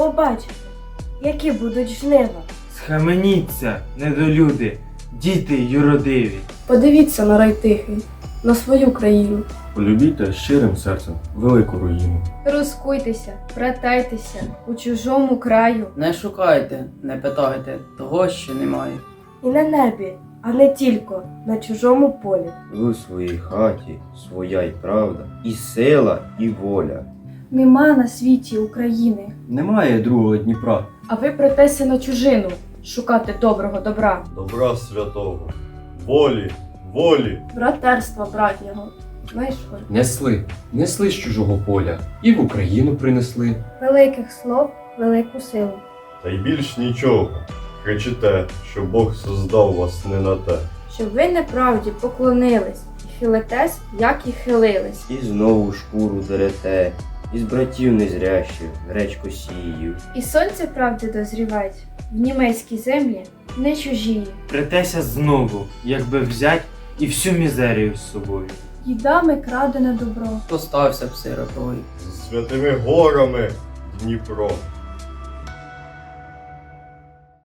Побачите, які будуть жнива. Схаменіться, недолюди, діти юродиві. Подивіться на рай тихий, на свою країну. Полюбіте щирим серцем велику руїну. Розкуйтеся, братайтеся у чужому краю. Не шукайте, не питайте того, що немає. І на небі, а не тільки на чужому полі. Ви в своїй хаті своя й правда, і сила, і воля. Нема на світі України, Немає другого Дніпра. а ви претеся на чужину шукати доброго добра, добра святого, волі, волі. братерства братнього. Знайшли Несли, несли з чужого поля, і в Україну принесли. великих слов, велику силу. Та й більш нічого. Кричите, що Бог создав вас не на те. Щоб ви неправді поклонились, і хилитесь, як і хилились. І знову шкуру дерете, із братів незрящих гречку сію. І сонце правди дозрівать в німецькій землі не чужі. Притеся знову, якби взять і всю мізерію з собою. Їдами крадене добро. постався стався б сиротою? З святими горами Дніпро.